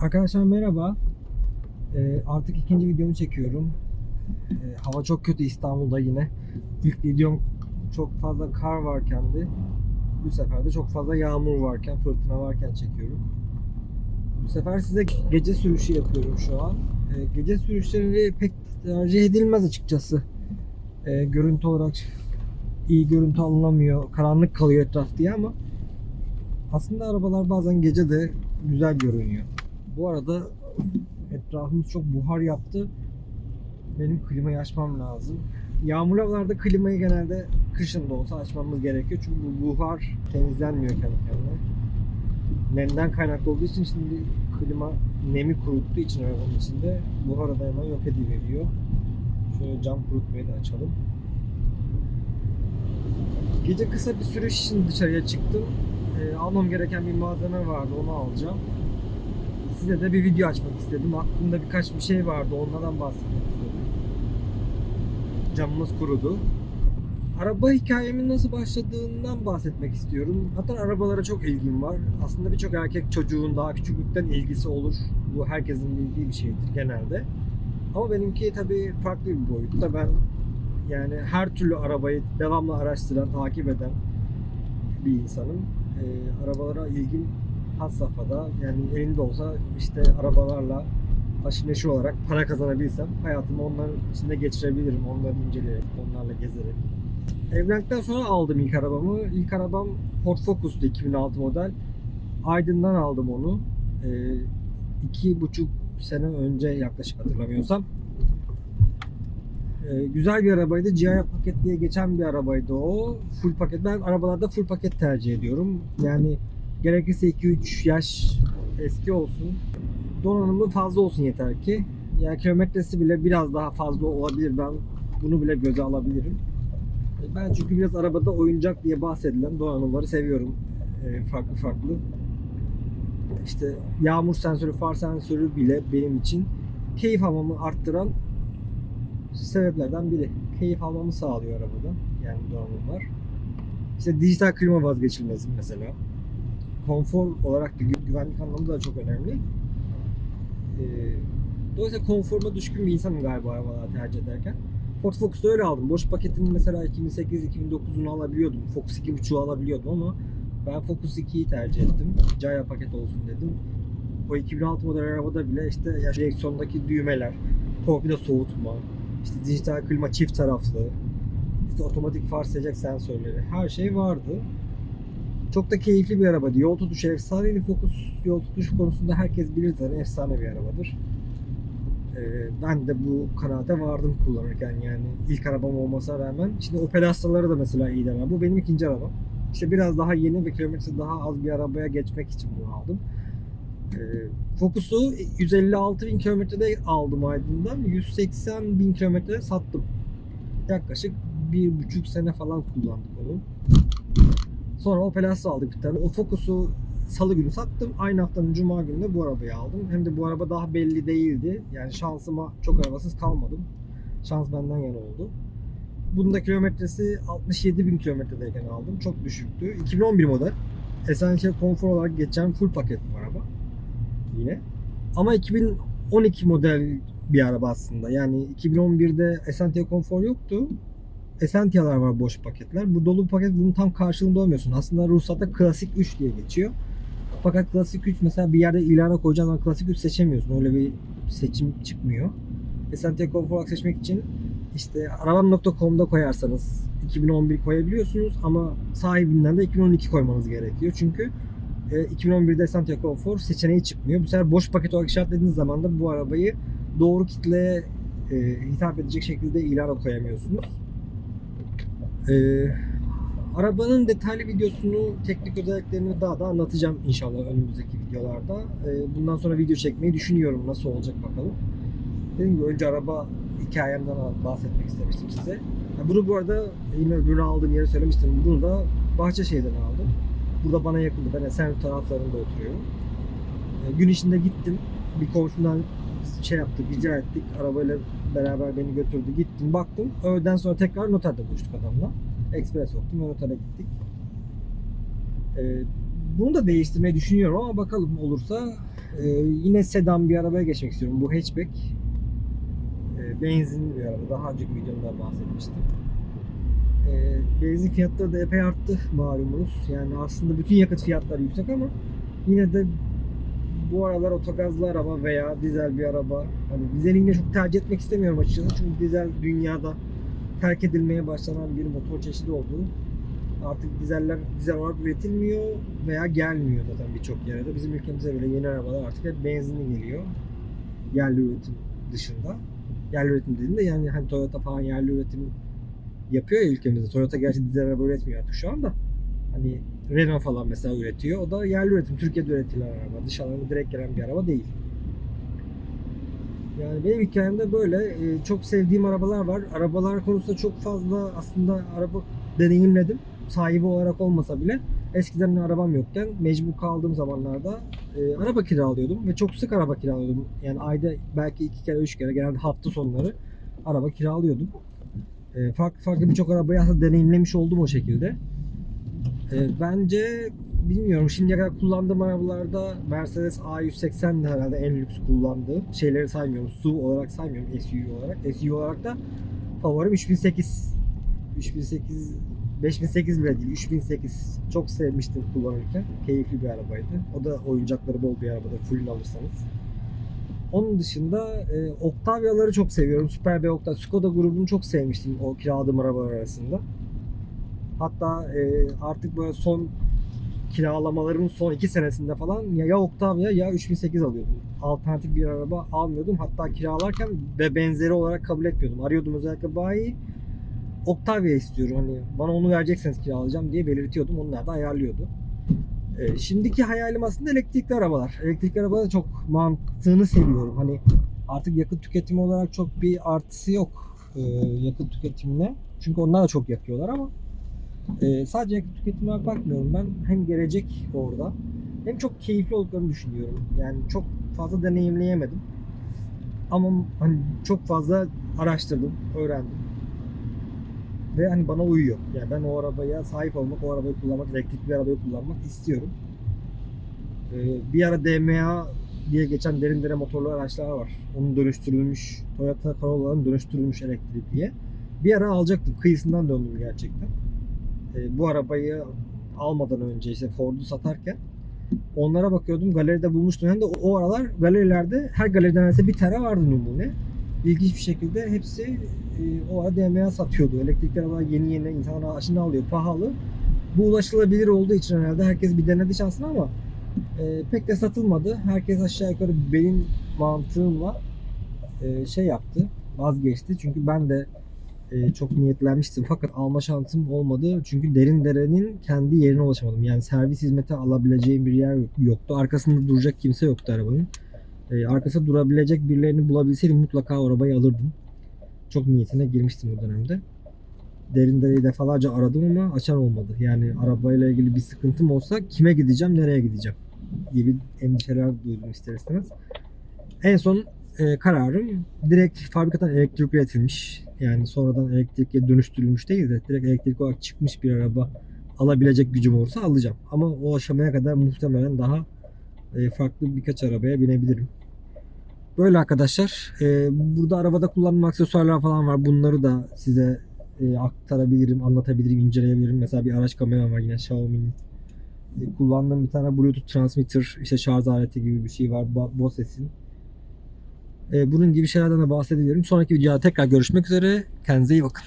Arkadaşlar merhaba. Ee, artık ikinci videomu çekiyorum. Ee, hava çok kötü İstanbul'da yine. İlk videom çok fazla kar varken de bu sefer de çok fazla yağmur varken, fırtına varken çekiyorum. Bu sefer size gece sürüşü yapıyorum şu an. Ee, gece sürüşleri pek tercih edilmez açıkçası. Ee, görüntü olarak iyi görüntü alınamıyor, karanlık kalıyor etraf diye ama aslında arabalar bazen gece de güzel görünüyor. Bu arada etrafımız çok buhar yaptı. Benim klimayı açmam lazım. Yağmurlu havalarda klimayı genelde kışın da olsa açmamız gerekiyor. Çünkü bu buhar temizlenmiyor kendi kendine. Nemden kaynaklı olduğu için şimdi klima nemi kuruttuğu için arabanın içinde buharı da hemen yok ediveriyor. Şöyle cam kurutmayı da açalım. Gece kısa bir sürüş için dışarıya çıktım. Ee, almam gereken bir malzeme vardı onu alacağım. Size de bir video açmak istedim. Aklımda birkaç bir şey vardı onlardan bahsetmek istedim. Camımız kurudu. Araba hikayemin nasıl başladığından bahsetmek istiyorum. Zaten arabalara çok ilgim var. Aslında birçok erkek çocuğun daha küçüklükten ilgisi olur. Bu herkesin bildiği bir şeydir genelde. Ama benimki tabii farklı bir boyutta. Ben yani her türlü arabayı devamlı araştıran, takip eden bir insanım. Ee, arabalara ilgim has safhada. Yani elimde olsa işte arabalarla haşır neşir olarak para kazanabilsem hayatımı onların içinde geçirebilirim. Onları inceleyerek, onlarla gezerek. Evlendikten sonra aldım ilk arabamı. İlk arabam Ford Focus'tu 2006 model. Aydın'dan aldım onu. Ee, iki buçuk sene önce yaklaşık hatırlamıyorsam. Ee, güzel bir arabaydı. GI paket diye geçen bir arabaydı o. Full paket. Ben arabalarda full paket tercih ediyorum. Yani gerekirse 2-3 yaş eski olsun. Donanımı fazla olsun yeter ki. Yani kilometresi bile biraz daha fazla olabilir. Ben bunu bile göze alabilirim. E, Ben çünkü biraz arabada oyuncak diye bahsedilen donanımları seviyorum. E, farklı farklı. İşte yağmur sensörü, far sensörü bile benim için keyif almamı arttıran sebeplerden biri. Keyif almamı sağlıyor arabadan. Yani donanımlar. İşte dijital klima vazgeçilmez mesela. Konfor olarak da gü- güvenlik anlamında da çok önemli. Ee, dolayısıyla konforuma düşkün bir insanım galiba arabaları tercih ederken. Ford Focus'u öyle aldım. Boş paketini mesela 2008-2009'unu alabiliyordum. Focus 2.5'u alabiliyordum ama ben Focus 2'yi tercih ettim. Jaya paket olsun dedim. O 2006 model arabada bile işte ya direksiyondaki düğmeler, torpido soğutma, işte dijital klima çift taraflı, işte otomatik far sensörleri her şey vardı. Çok da keyifli bir araba. Yol tutuşu efsaneydi. Focus yol tutuşu konusunda herkes bilir zaten efsane bir arabadır. Ee, ben de bu kanaate vardım kullanırken yani ilk arabam olmasına rağmen. Şimdi Opel Astra'ları da mesela iyi demem. Bu benim ikinci arabam. İşte biraz daha yeni ve kilometresi daha az bir arabaya geçmek için bunu aldım. Ee, Focus'u 156 bin kilometrede aldım Aydın'dan. 180 bin kilometrede sattım. Yaklaşık bir buçuk sene falan kullandık onu. Sonra Opel aldık bir tane. O Focus'u salı günü sattım. Aynı haftanın cuma günü de bu arabayı aldım. Hem de bu araba daha belli değildi. Yani şansıma çok arabasız kalmadım. Şans benden yana oldu. Bunun da kilometresi 67 bin kilometredeyken aldım. Çok düşüktü. 2011 model. Essential konfor olarak geçen full paket bu araba. Yine. Ama 2012 model bir araba aslında. Yani 2011'de Essential konfor yoktu. Essential'lar var boş paketler. Bu dolu paket bunun tam karşılığında olmuyorsun. Aslında ruhsatta klasik 3 diye geçiyor. Fakat klasik 3 mesela bir yerde ilana koyacağın zaman klasik 3 seçemiyorsun. Öyle bir seçim çıkmıyor. Essential olarak seçmek için işte arabam.com'da koyarsanız 2011 koyabiliyorsunuz ama sahibinden de 2012 koymanız gerekiyor. Çünkü e, 2011'de Essential konfor seçeneği çıkmıyor. Bu sefer boş paket olarak işaretlediğiniz zaman da bu arabayı doğru kitleye e, hitap edecek şekilde ilana koyamıyorsunuz. Ee, arabanın detaylı videosunu, teknik özelliklerini daha da anlatacağım inşallah önümüzdeki videolarda. Ee, bundan sonra video çekmeyi düşünüyorum. Nasıl olacak bakalım. Dediğim gibi önce araba hikayemden bahsetmek istemiştim size. Ha, bunu bu arada yine öbürünü aldığım yeri söylemiştim. Bunu da Bahçeşehir'den aldım. Burada bana yakındı. Ben Esenyurt taraflarında oturuyorum. Ee, gün içinde gittim. Bir komşumdan şey yaptık, rica ettik. Arabayla beraber beni götürdü. Gittim, baktım. Öğleden sonra tekrar noterde buluştuk adamla. Ekspres soktum ve notere gittik. Ee, bunu da değiştirmeyi düşünüyorum ama bakalım olursa e, yine sedan bir arabaya geçmek istiyorum. Bu hatchback. E, benzinli bir araba. Daha önceki videomda bahsetmiştim. E, benzin fiyatları da epey arttı malumunuz. Yani aslında bütün yakıt fiyatları yüksek ama yine de bu aralar otogazlı araba veya dizel bir araba hani dizeli yine çok tercih etmek istemiyorum açıkçası. Çünkü dizel dünyada terk edilmeye başlanan bir motor çeşidi olduğu artık dizeller dizel olarak üretilmiyor veya gelmiyor zaten birçok yere de. Bizim ülkemize bile yeni arabalar artık hep benzinli geliyor yerli üretim dışında. Yerli üretim dediğimde yani hani Toyota falan yerli üretim yapıyor ya ülkemizde. Toyota gerçi dizel araba üretmiyor artık şu anda. Hani Renault falan mesela üretiyor. O da yerli üretim. Türkiye'de üretilen araba. Dışarıdan direkt gelen bir araba değil. Yani benim hikayemde böyle e, çok sevdiğim arabalar var. Arabalar konusunda çok fazla aslında araba deneyimledim. Sahibi olarak olmasa bile eskiden arabam yokken mecbur kaldığım zamanlarda e, araba kiralıyordum ve çok sık araba kiralıyordum. Yani ayda belki iki kere üç kere genelde hafta sonları araba kiralıyordum. E, farklı farklı birçok arabayı aslında deneyimlemiş oldum o şekilde. E, bence bilmiyorum şimdiye kadar kullandığım arabalarda Mercedes A180 de herhalde en lüks kullandığım. Şeyleri saymıyorum. SUV olarak saymıyorum. SUV olarak. SUV olarak da favorim 3008. 3008 5008 bile değil 3008 çok sevmiştim kullanırken keyifli bir arabaydı o da oyuncakları bol bir arabada full alırsanız onun dışında e, Octavia'ları çok seviyorum Super B Octavia Skoda grubunu çok sevmiştim o kiraladığım arabalar arasında Hatta e, artık böyle son kiralamalarımın son iki senesinde falan ya, Octavia ya 3008 alıyordum. Alternatif bir araba almıyordum. Hatta kiralarken ve benzeri olarak kabul etmiyordum. Arıyordum özellikle bayi Octavia istiyorum hani bana onu verecekseniz kiralayacağım diye belirtiyordum. Onlar da ayarlıyordu. E, şimdiki hayalim aslında elektrikli arabalar. Elektrikli arabalar çok mantığını seviyorum. Hani artık yakıt tüketimi olarak çok bir artısı yok e, yakıt tüketimine. Çünkü onlar da çok yakıyorlar ama ee, sadece yakıt tüketimine bakmıyorum ben. Hem gelecek orada hem çok keyifli olduklarını düşünüyorum. Yani çok fazla deneyimleyemedim. Ama hani çok fazla araştırdım, öğrendim. Ve hani bana uyuyor. Yani ben o arabaya sahip olmak, o arabayı kullanmak, elektrikli arabayı kullanmak istiyorum. Ee, bir ara DMA diye geçen derin dere motorlu araçlar var. Onun dönüştürülmüş, Toyota Corolla'nın dönüştürülmüş elektrikliye. Bir ara alacaktım. Kıyısından döndüm gerçekten e, bu arabayı almadan önce işte Ford'u satarken onlara bakıyordum. Galeride bulmuştum. Hem de o, aralar galerilerde her galeriden neredeyse bir tane vardı numune. İlginç bir şekilde hepsi e, o ara DMA satıyordu. Elektrikli araba yeni yeni insanlar aşina alıyor. Pahalı. Bu ulaşılabilir olduğu için herhalde herkes bir denedi şansını ama e, pek de satılmadı. Herkes aşağı yukarı benim mantığımla e, şey yaptı. Vazgeçti. Çünkü ben de e, çok niyetlenmiştim fakat alma şansım olmadı. Çünkü derin derenin kendi yerine ulaşamadım. Yani servis hizmeti alabileceğim bir yer yoktu. Arkasında duracak kimse yoktu arabanın. E, arkasında durabilecek birilerini bulabilseydim mutlaka arabayı alırdım. Çok niyetine girmiştim o dönemde. Derin dereyi defalarca aradım ama açan olmadı. Yani arabayla ilgili bir sıkıntım olsa kime gideceğim, nereye gideceğim gibi endişeler duydum ister istemez. En son e, kararım direkt fabrikadan elektrik üretilmiş yani sonradan elektrikle dönüştürülmüş değil de direkt elektrik olarak çıkmış bir araba alabilecek gücüm olursa alacağım. Ama o aşamaya kadar muhtemelen daha e, farklı birkaç arabaya binebilirim. Böyle arkadaşlar. E, burada arabada kullanılan aksesuarlar falan var. Bunları da size e, aktarabilirim, anlatabilirim, inceleyebilirim. Mesela bir araç kameram var yine Xiaomi'nin. Kullandığım bir tane Bluetooth transmitter, işte şarj aleti gibi bir şey var. Bose'sin. E, bunun gibi şeylerden de bahsedebilirim. Sonraki videoda tekrar görüşmek üzere. Kendinize iyi bakın.